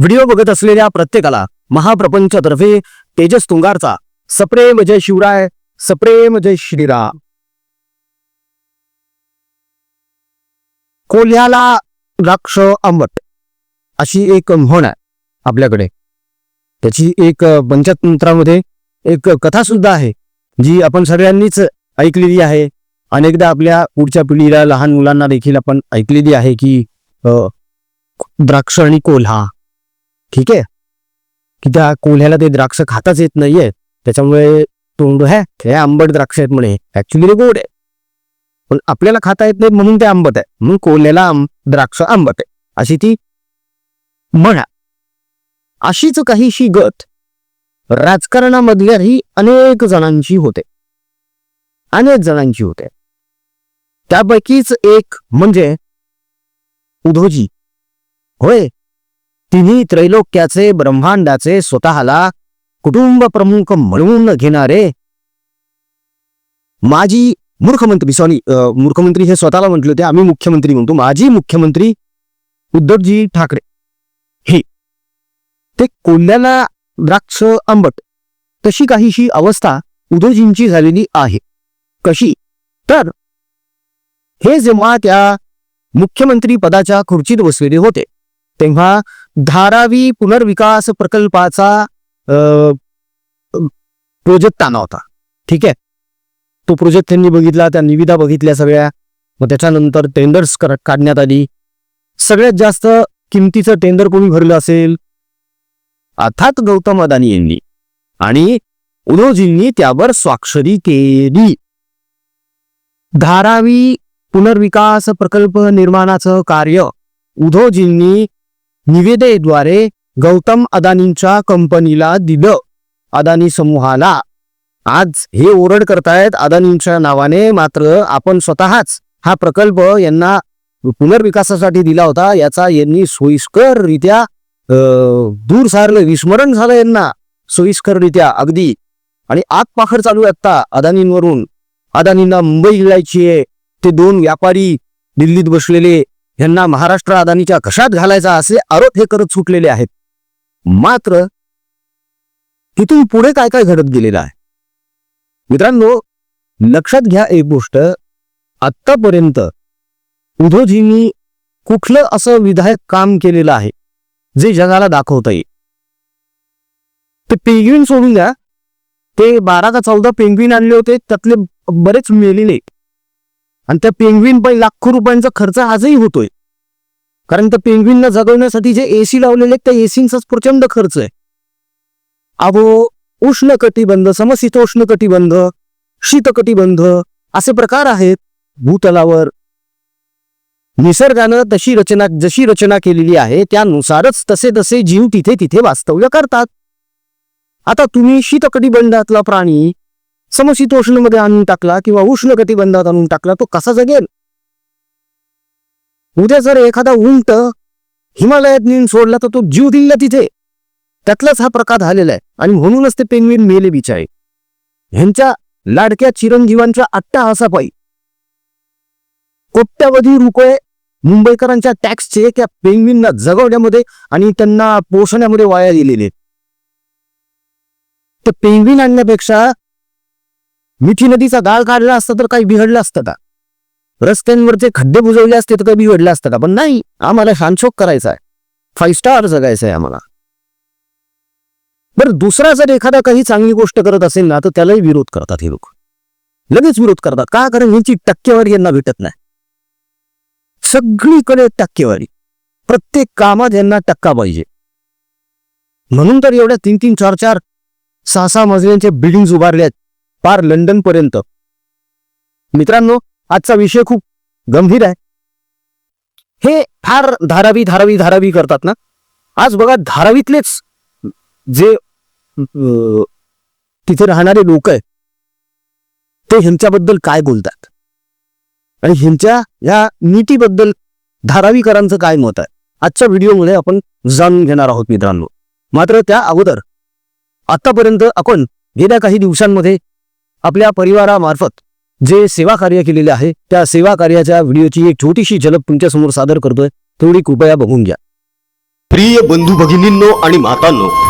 Video बघत असलेल्या प्रत्येकाला महाप्रपंचतर्फे तेजस तुंगारचा सप्रेम जय शिवराय सप्रेम जय श्रीराम. कोल्ह्याला द्राक्ष आंबट अशी एक म्हण आहे आपल्याकडे. त्याची एक पंचतंत्रामध्ये एक कथा सुद्धा आहे जी आपण सगळ्यांनीच ऐकलेली आहे. अनेकदा आपल्या पुढच्या पिढीला लहान मुलांना देखील आपण ऐकलेली आहे की द्राक्ष आणि कोल्हा ठीक आहे? की त्या कोल्ह्याला ते द्राक्ष खाताच येत नाहीये. त्याच्यामुळे तोंड है हे आंबट द्राक्ष आहेत म्हणे. ऍक्च्युली ते गोड आहे. पण आपल्याला खाता येत नाही म्हणून ते आंबट आहे. म्हणून कोल्ह्याला आंब द्राक्ष आंबट आहे. अशी ती म्हणा. अशीच काहीशी गत राजकारणामधल्याही अनेक जणांची होते. अनेक जणांची होते. त्यापैकीच एक म्हणजे उधोजी होय? तिन्ही त्रैलोक्याचे ब्रह्मांडाचे स्वतःला कुटुंब प्रमुख म्हणून घेणारे. माजी मूर्खमंत्री सॉरी मूर्खमंत्री हे स्वतःला म्हटले होते आम्ही मुख्यमंत्री म्हणतो. माजी मुख्यमंत्री उद्धवजी ठाकरे. हे. ते कोल्ह्याला द्राक्ष आंबट तशी काहीशी अवस्था उद्धवजींची झालेली आहे. कशी? तर हे जेव्हा त्या मुख्यमंत्री पदाच्या खुर्चीत बसलेले होते तेव्हा धारावी पुनर्विकास प्रकल्पाचा प्रोजेक्ट आणा होता. ठीक आहे? तो प्रोजेक्ट त्यांनी बघितला त्या निविदा बघितल्या सगळ्या. मग त्याच्यानंतर टेंडर्स काढण्यात आली. सगळ्यात जास्त किमतीचं टेंडर कोणी भरलं असेल? अर्थात गौतम अदानी यांनी. आणि उद्धवजींनी त्यावर स्वाक्षरी केली. धारावी पुनर्विकास प्रकल्प निर्माणाचं कार्य उधोजींनी निविदेद्वारे गौतम अदानींच्या कंपनीला दिलं अदानी समूहाला. आज हे ओरड करतायत अदानींच्या नावाने मात्र आपण स्वतःच हा प्रकल्प यांना पुनर्विकासासाठी दिला होता याचा यांनी सोयीस्कररित्या अं, दूर सारलं विस्मरण झालं यांना. सोयीस्कररित्या अगदी. आणि आतपाखर चालू आहे अदानींवरून. अदानींना मुंबई गिळायची आहे. ते दोन व्यापारी दिल्लीत बसलेले यांना महाराष्ट्र अदानीच्या घशात घालायचा असे आरोप हे करत सुटलेले आहेत. मात्र तिथून पुढे काय काय घडत गेलेलं आहे? मित्रांनो लक्षात घ्या एक गोष्ट. आत्तापर्यंत उद्धवजींनी कुठलं असं विधायक काम केलेलं आहे जे जगाला दाखवता येईल ते पेंग्विन सोडून द्या. ते बारा का चौदा पेंग्विन आणले होते त्यातले बरेच मेलेले. आणि त्या पेंग्विन पण लाखो रुपयांचा खर्च आजही होतोय. कारण त्या पेंग्विनला जगवण्यासाठी जे एसी लावलेले आहेत, त्या एसींचाच प्रचंड खर्च आहे. अहो उष्ण कटिबंध समशीतोष्ण कटिबंध शीतकटिबंध असे प्रकार आहेत. भूतलावर निसर्गानं तशी रचना जशी रचना केलेली आहे त्यानुसारच तसे तसे जीव तिथे तिथे वास्तव्य करतात. आता तुम्ही शीतकटिबंधातला प्राणी समशीतोष्णमध्ये आणून टाकला किंवा उष्ण कटिबंधात आणून टाकला तो कसा जगेल? उद्या जर एखादा उंट हिमालयात नेऊन सोडला तर तो जीव दिला तिथे. त्यातलाच हा प्रकार झालेला आहे. आणि म्हणूनच ते पेंग्विन मेले बिचारे. ह्यांच्या लाडक्या चिरंजीवांच्या अट्टाहासापायी कोट्यावधी रुपये मुंबईकरांच्या टॅक्सचे त्या पेंग्विनला जगवण्यामध्ये आणि त्यांना पोषण्यामध्ये वाया दिलेले तर पेंग्विन आणण्यापेक्षा मिठी नदीचा गाळ काढला असता तर काही बिघडलं असतं का? रस्त्यांवरचे खड्डे बुजवले असते तर काही बिघडलं असतं का? पण नाही आम्हाला शानशोक करायचा आहे. फाईव्ह स्टार जगायचं आहे आम्हाला. बरं दुसरा जर एखादा काही चांगली गोष्ट करत असेल ना तर त्यालाही विरोध करतात हे लोक. लगेच विरोध करतात. का? कारण यांची टक्केवारी यांना भेटत नाही. सगळीकडे टक्केवारी. प्रत्येक कामात यांना टक्का पाहिजे. म्हणून तर एवढ्या तीन तीन चार चार सहा सहा मजल्यांच्या बिल्डिंग उभारल्यात. पार लंडन पर्यंत मित्रांनो आजचा विषय खूप गंभीर आहे. हे फार धारावी धारावी धारावी करतात ना? आज बघा धारावीतलेच जे तिथे राहणारे लोक आहे ते ह्यांच्याबद्दल काय बोलतात? आणि ह्यांच्या या नीतीबद्दल धारावीकरांचं काय मत आहे? आजच्या व्हिडिओमध्ये आपण जाणून घेणार आहोत मित्रांनो. मात्र त्या अगोदर आतापर्यंत आपण गेल्या काही दिवसांमध्ये आपल्या परिवारामार्फत जे सेवा कार्य केलेले आहे त्या सेवा कार्याच्या व्हिडिओची एक छोटीशी झलक तुमच्यासमोर सादर करतोय. तेवढी कृपया बघून घ्या. प्रिय बंधू भगिनींनो आणि मातांनो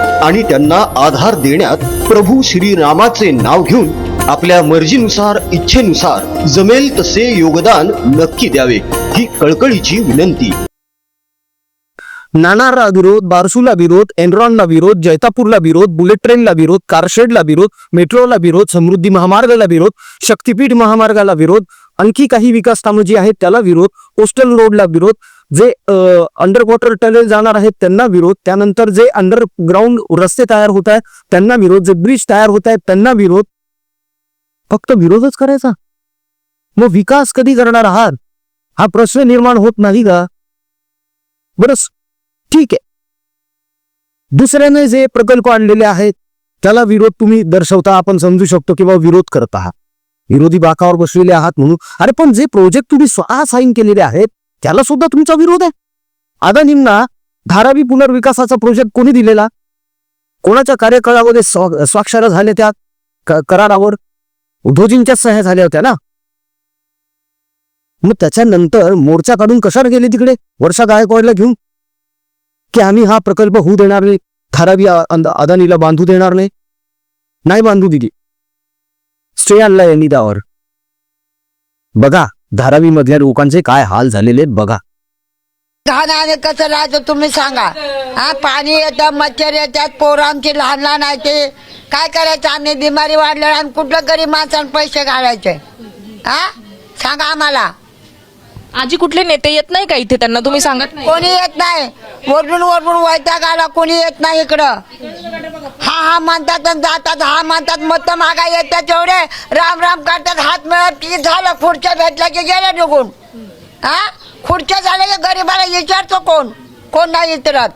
आणि त्यांना आधार देण्यात प्रभू श्रीरामाचे नाव घेऊन आपल्या मर्जीनुसार इच्छेनुसार जमेल तसे योगदान नक्की द्यावे ही कळकळीची विनंती. नाणारला विरोध बारसूला विरोध एनरॉनला विरोध जैतापूरला विरोध बुलेट ट्रेनला विरोध कारशेडला विरोध मेट्रोला विरोध समृद्धी महामार्गाला विरोध शक्तीपीठ महामार्गाला विरोध आणखी काही विकास कामं जी आहेत त्याला विरोध कोस्टल रोडला विरोध जे अंडर वॉटर टनेल जाणार आहेत त्यांना विरोध. त्यानंतर जे अंडरग्राऊंड रस्ते तयार होत आहेत त्यांना विरोध. जे ब्रिज तयार होत आहेत त्यांना विरोध. फक्त विरोधच करायचा. मग विकास कधी करणार आहात? हा प्रश्न निर्माण होत नाही का? बरस ठीक आहे. दुसऱ्याने जे प्रकल्प आणलेले आहेत त्याला विरोध तुम्ही दर्शवता आपण समजू शकतो किंवा विरोध करत आहात. विरोधी बाकावर बसलेले आहात म्हणून. अरे पण जे प्रोजेक्ट तुम्ही स्वतः साईन केलेले आहेत त्याला सुद्धा तुमचा विरोध आहे. अदानींना धारावी पुनर्विकासाचा प्रोजेक्ट कोणी दिलेला? कोणाच्या कार्यकाळामध्ये स्वा- स्वाक्षऱ्या झाल्या त्या क- करारावर? उद्धवजींच्या सह्या झाल्या होत्या ना? मग त्याच्यानंतर मोर्चा काढून कशाला गेले तिकडे? वर्षा गायकवाडला घेऊन? की आम्ही हा प्रकल्प होऊ देणार नाही धारावी अदानीला बांधू देणार नाही? नाही बांधू दिली. स्टे आणला यांनी त्यावर. बघा धारावी मधल्या लोकांचे काय हाल झालेले आहेत बघा. घाण आणि कसं राहायचं तुम्ही सांगा. हा पाणी येतं मच्छर येतात पोरं आमची लहान लहान आहे ते. काय करायचं? आम्ही बिमारी वाढल्यावर आणि कुठलं गरीब माणसानं पैसे घालायचे? हा? सांगा आम्हाला. आजी कुठले नेते येत नाही का इथे? त्यांना तुम्ही सांगत नाही. कोणी येत नाही. वरडून वरडून वैताग आला कोणी येत नाही इकडं. हा हा म्हणतात आणि जातात हा म्हणतात मत मागा येतात तेवढे राम राम करतात हात मिळत. की झालं खुर्च्या भेटल्या की गेल्या निघून. हा? खुर्च्या झाल्या की गरीबाला विचारतो कोण? कोण नाही इतरत.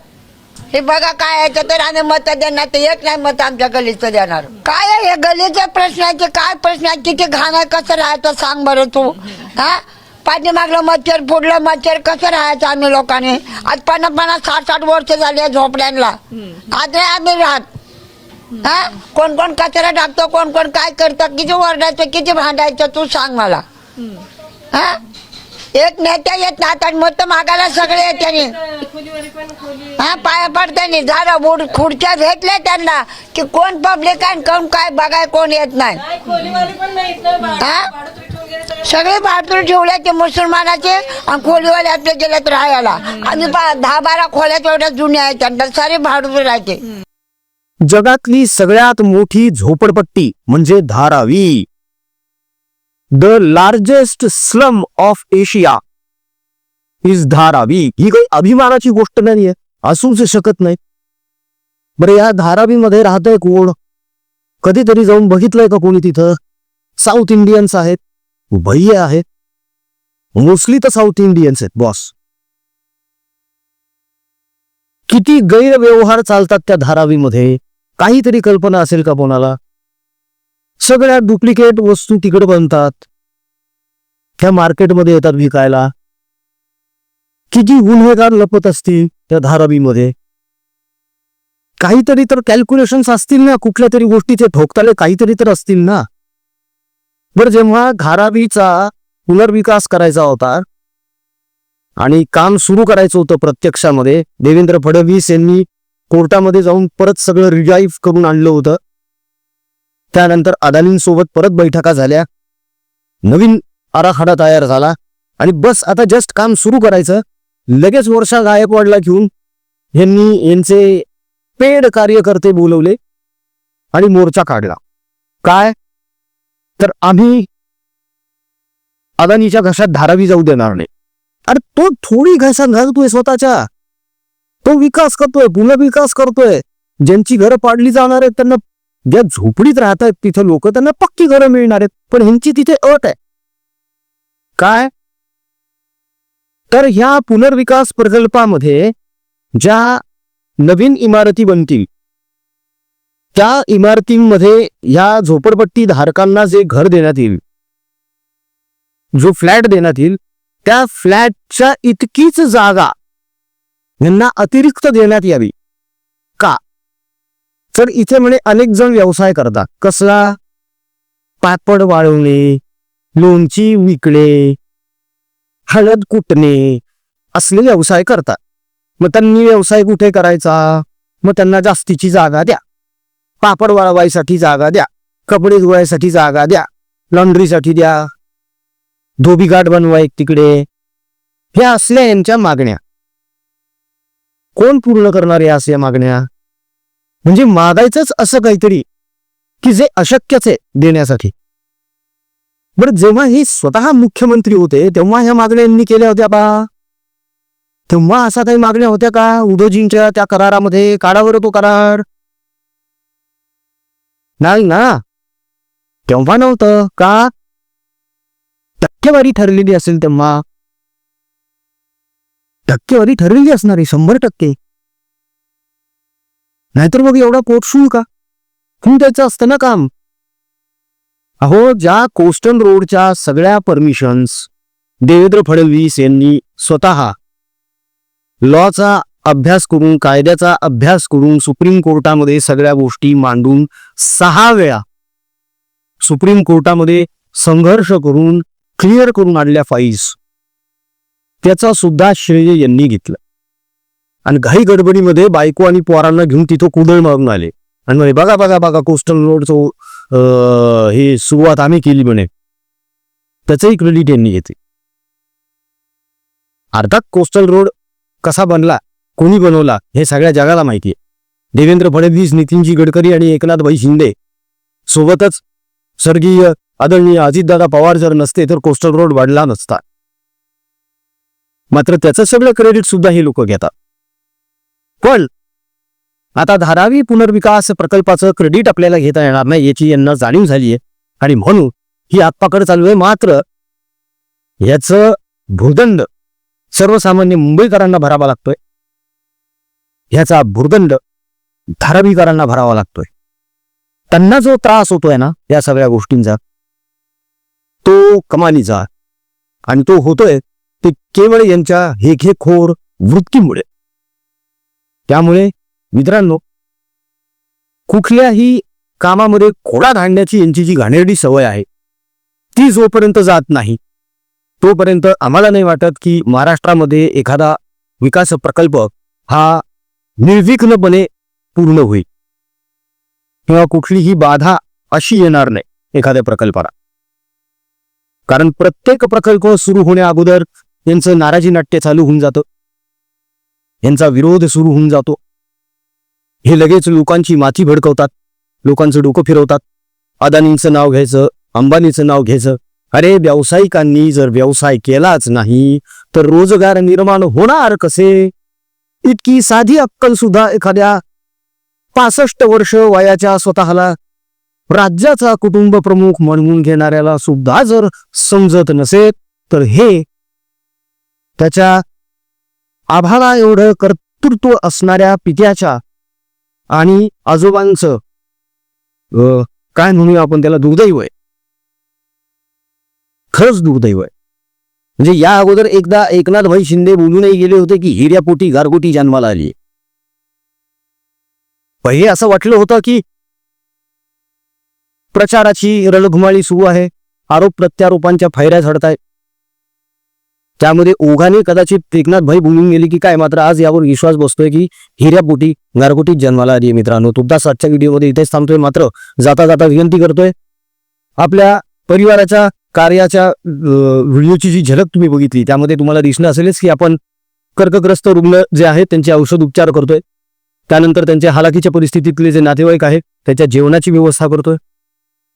हे बघा काय आहे तर आम्ही मत देणार ते येत नाही मत आमच्या गलीचं देणार. काय आहे हे गलीच्या प्रश्नाचे काय प्रश्न आहे? किती घाण आहे कसं राहायचं सांग बरं तू. हा? पाठीमागलं मच्छर फुडलं मच्छर कसं राहायचं आम्ही लोकांनी? आज पन्नास पन्नास साठ साठ वर्ष झाली झोपड्यांना. आज नाही आम्ही राहत. हा? कोण कोण कचरा टाकतो कोण कोण काय करतं किती ओरडायचं किती भांडायचं तू सांग मला. हा? एक नेता येत ना आता मत मागायला सगळे येते हा? पाया पडतानी झालं बुड खुर्च्या भेटल्या त्यांना की कोण पब्लिक आहे कोण काय बघाय कोण येत नाही. हा? सगळे भाडतूर ठेवल्याचे मुसलमानाचे आणि खोलीवाले आपले गेल्यात राहायला आम्ही दहा बारा खोल्या तेवढ्या जुन्या आहेत त्यांना सारे भाडूर राहायचे. जगातली सगळ्यात मोठी झोपडपट्टी म्हणजे Dharavi. The largest slum of Asia is Dharavi. ही काही अभिमानाची गोष्ट नाहीये. असूच शकत नाही. बरं या धारावीमध्ये राहतंय कोण? कधीतरी जाऊन बघितलंय का कोणी तिथं? साऊथ इंडियन्स आहेत. भैया आहेत. मोस्टली तर साऊथ इंडियन्स आहेत बॉस किती गैरव्यवहार चालतात त्या धारावीमध्ये? काहीतरी कल्पना असेल का कोणाला? सगळ्या डुप्लिकेट वस्तू तिकडे बनतात. त्या मार्केटमध्ये येतात विकायला. किती गुन्हेगार लपत असतील त्या धारावीमध्ये? काहीतरी तर कॅल्क्युलेशन्स असतील ना कुठल्या तरी गोष्टीचे ठोकताले काहीतरी तर असतील ना. बरं जेव्हा घारावीचा पुनर्विकास करायचा होता आणि काम सुरू करायचं होतं प्रत्यक्षामध्ये देवेंद्र फडणवीस यांनी कोर्टामध्ये जाऊन परत सगळं रिजाईव्ह करून आणलं होतं. त्यानंतर अदानींसोबत परत बैठका झाल्या. नवीन आराखडा तयार झाला. आणि बस आता जस्ट काम सुरू करायचं. लगेच वर्षा गायकवाडला घेऊन यांनी यांचे पेड कार्यकर्ते बोलवले आणि मोर्चा काढला. काय? तर आम्ही अदानीच्या घशात धारावी जाऊ देणार नाही. अरे तो थोडी घसा घालतोय स्वतःच्या. तो विकास करतोय पुनर्विकास करतोय. ज्यांची घरं पाडली जाणार आहेत त्यांना ज्या झोपडीत राहत आहेत तिथे लोक त्यांना पक्की घरं मिळणार आहेत. पण ह्यांची तिथे अट आहे. काय? तर ह्या पुनर्विकास प्रकल्पामध्ये ज्या नवीन इमारती बनतील त्या इमारतींमध्ये या झोपडपट्टी धारकांना जे घर देण्यात येईल जो फ्लॅट देण्यात येईल त्या फ्लॅटच्या इतकीच जागा यांना अतिरिक्त देण्यात यावी. का? तर इथे म्हणे अनेक जण व्यवसाय करतात. कसला? पापड वाळवणे लोणची विकणे हळद कुटणे असले व्यवसाय करतात. मग त्यांनी व्यवसाय कुठे करायचा? मग त्यांना जास्तीची जागा द्या. पापड वाळवायसाठी जागा द्या. कपडे धुवायसाठी जागा द्या. लॉन्ड्रीसाठी द्या. धोबी घाट बनवा एक तिकडे. ह्या असल्या यांच्या मागण्या. कोण पूर्ण करणार या असल्या मागण्या? म्हणजे मागायचंच असं काहीतरी की जे अशक्यच आहे देण्यासाठी. बरं जेव्हा हे स्वतः मुख्यमंत्री होते तेव्हा ह्या मागण्या यांनी केल्या होत्या बा. तेव्हा असा काही मागण्या होत्या का? उद्धवजींच्या त्या करारामध्ये काढावर तो करार. नाही ना? तेव्हा नव्हतं का? टक्केवारी ठरलेली असेल तेव्हा. टक्केवारी ठरलेली असणार आहे शंभर टक्के. नाहीतर मग एवढा पोटशूळ का? पण त्याचं असतं ना काम. अहो ज्या कोस्टल रोडच्या सगळ्या परमिशन्स देवेंद्र फडणवीस यांनी स्वतः लॉचा अभ्यास करून कायद्याचा अभ्यास करून सुप्रीम कोर्टामध्ये सगळ्या गोष्टी मांडून सहा वेळा सुप्रीम कोर्टामध्ये संघर्ष करून क्लिअर करून आणल्या फाईल्स त्याचा सुद्धा श्रेय यांनी घेतलं. आणि घाई गडबडीमध्ये बायको आणि पोरांना घेऊन तिथं कुदळ मारून आले. आणि म्हणे बघा बघा बघा कोस्टल रोडचं हे सुरुवात आम्ही केली म्हणे. त्याचंही क्रेडिट यांनी घेते अर्थात कोस्टल रोड कसा बनला कोणी बनवला हे सगळ्या जगाला माहिती आहे. देवेंद्र फडणवीस नितीनजी गडकरी आणि एकनाथभाई शिंदे. सोबतच स्वर्गीय आदरणीय अजितदादा पवार जर नसते तर कोस्टल रोड वाढला नसता. मात्र त्याचं सगळं क्रेडिट सुद्धा हे लोक घेतात. पण आता धारावी पुनर्विकास प्रकल्पाचं क्रेडिट आपल्याला घेता येणार नाही याची यांना जाणीव झाली आहे. आणि म्हणून ही आत्पाकड चालू आहे. मात्र याचं भूदंड सर्वसामान्य मुंबईकरांना भरावा लागतोय. ह्याचा भुर्दंड धारावीकरांना भरावा लागतोय. त्यांना जो त्रास होतोय ना या सगळ्या गोष्टींचा तो कमालीचा आणि तो होतोय ते केवळ यांच्या हेखेखोर वृत्तीमुळे. त्यामुळे मित्रांनो कुठल्याही कामामध्ये खोडा धाडण्याची यांची जी घाणेरडी सवय आहे ती जोपर्यंत जात नाही तोपर्यंत आम्हाला नाही वाटत की महाराष्ट्रामध्ये एखादा विकास प्रकल्प हा निर्विघ्नपणे पूर्ण होईल. किंवा कुठलीही बाधा अशी येणार नाही एखाद्या प्रकल्पाला. कारण प्रत्येक प्रकल्प सुरू होण्या अगोदर यांचं नाराजी नाट्य चालू होऊन जातं. यांचा विरोध सुरू होऊन जातो. हे लगेच लोकांची माथी भडकवतात. लोकांचं डोकं फिरवतात. अदानींचं नाव घ्यायचं अंबानीचं नाव घ्यायचं. अरे व्यावसायिकांनी जर व्यवसाय केलाच नाही तर रोजगार निर्माण होणार कसे? इतकी साधी अक्कल सुद्धा एखाद्या पासष्ट वर्ष वयाच्या स्वतःला राज्याचा कुटुंब प्रमुख म्हणून घेणाऱ्याला सुद्धा जर समजत नसेल तर हे त्याच्या आभाळा एवढं कर्तृत्व असणाऱ्या पित्याच्या आणि आजोबांचं काय म्हणूया आपण त्याला दुर्दैव आहे. खरंच दुर्दैव आहे. म्हणजे या अगोदर एकदा एकनाथ भाई शिंदे बोलूनही गेले होते की हिऱ्यापोटी गारगोटी जन्माला आली. पहिले असं वाटलं होतं की प्रचाराची रणधुमाळी सुरू आहे आरोप प्रत्यारोपांच्या फैऱ्या झडतायत. त्यामध्ये ओघाने कदाचित एकनाथ भाई बोलून गेली की काय मात्र आज यावर विश्वास बसतोय की हिऱ्यापोटी गारगोटीत जन्माला आली आहे मित्रांनो. तुमचा आजच्या व्हिडिओमध्ये इथेच थांबतोय मात्र जाता जाता विनंती करतोय आपल्या परिवाराच्या कार्याच्या व्हिडिओची जी झलक तुम्ही बघितली त्यामध्ये तुम्हाला दिसणं असेलच की आपण कर्कग्रस्त रुग्ण जे आहेत त्यांचे औषध उपचार करतोय. त्यानंतर त्यांच्या हालाकीच्या परिस्थितीतले जे नातेवाईक आहेत त्याच्या जेवणाची व्यवस्था करतोय.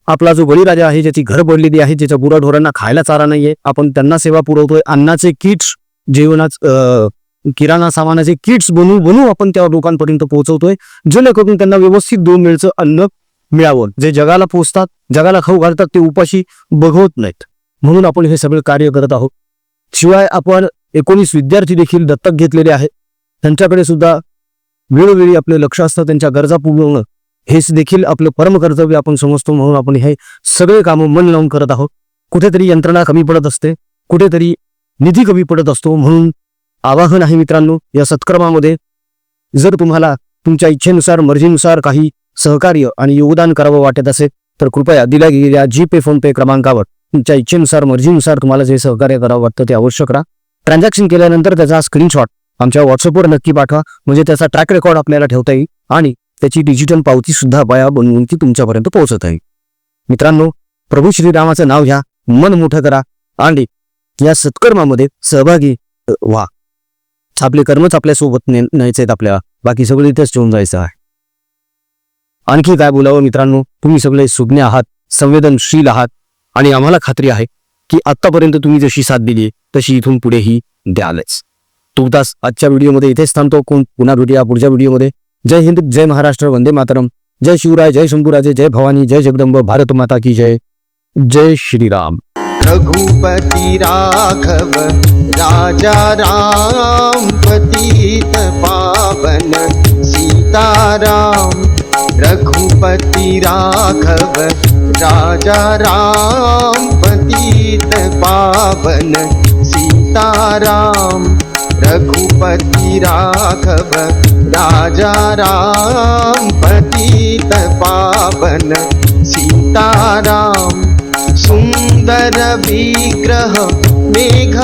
आपला जो बळीराजा आहे ज्याची घर पडलेली आहे ज्याच्या गुराढोरांना खायला चारा नाहीये आपण त्यांना सेवा पुरवतोय. अन्नाचे किट्स जेवणाच किराणा सामानाचे किट्स बनवू बनवू आपण त्या लोकांपर्यंत पोहोचवतोय. जेणेकरून त्यांना व्यवस्थित दोन वेळचं अन्न मिळावं. जे जगाला पोचतात जगाला खाऊ घालतात ते उपाशी बघवत नाहीत. म्हणून आपण हे सगळं कार्य करत आहोत. शिवाय आपण एकोणीस विद्यार्थी देखील दत्तक घेतलेले आहेत. त्यांच्याकडे सुद्धा वेळोवेळी आपले लक्ष असतं त्यांच्या गरजा पुरवणं हेच देखील आपलं परम कर्तव्य आपण समजतो म्हणून आपण हे सगळे कामं मन लावून करत आहोत. कुठेतरी यंत्रणा कमी पडत असते कुठेतरी निधी कमी पडत असतो म्हणून आवाहन आहे मित्रांनो या सत्कर्मामध्ये जर तुम्हाला तुमच्या इच्छेनुसार मर्जीनुसार काही सहकार्य आणि योगदान करावं वाटत असेल तर कृपया दिल्या गेलेल्या जी पे फोन पे क्रमांकावर तुमच्या इच्छेनुसार मर्जीनुसार तुम्हाला जे सहकार्य करावं वाटतं ते अवश्य करा. ट्रान्झॅक्शन केल्यानंतर त्याचा स्क्रीनशॉट आमच्या व्हॉट्सअपवर नक्की पाठवा म्हणजे त्याचा ट्रॅक रेकॉर्ड आपल्याला ठेवता येईल आणि त्याची डिजिटल पावती सुद्धा बया बनवून ती तुमच्यापर्यंत पोहोचत आहे. मित्रांनो प्रभू श्रीरामाचं नाव घ्या मन मोठं करा आणि या सत्कर्मामध्ये सहभागी व्हा. आपले कर्मच आपल्यासोबत न्यायचे आहेत आपल्याला बाकी सगळं इथेच ठेवून जायचं आहे. आणखी काय बोलावं मित्रांनो? तुम्ही सगळे सुज्ञ आहात संवेदनशील आहात आणि आम्हाला खात्री आहे की आतापर्यंत तुम्ही जशी साथ दिली तशी इथून पुढेही द्यालच. तुर्तास आजच्या व्हिडिओमध्ये इथेच थांबतो. कोण पुन्हा भेटूया पुढच्या व्हिडिओमध्ये. जय हिंद जय महाराष्ट्र वंदे मातरम. जय शिवराय जय शंभूराजे जय भवानी जय जगदंब भारत माता की जय. जय श्रीराम. रघुपती राघव राजा राम पतित पावन सीताराम पति राघव राजा राम पतित पावन सीताराम। रघुपति राघव राजा राम पतित पावन सीताराम। सुन्दर विग्रह मेघ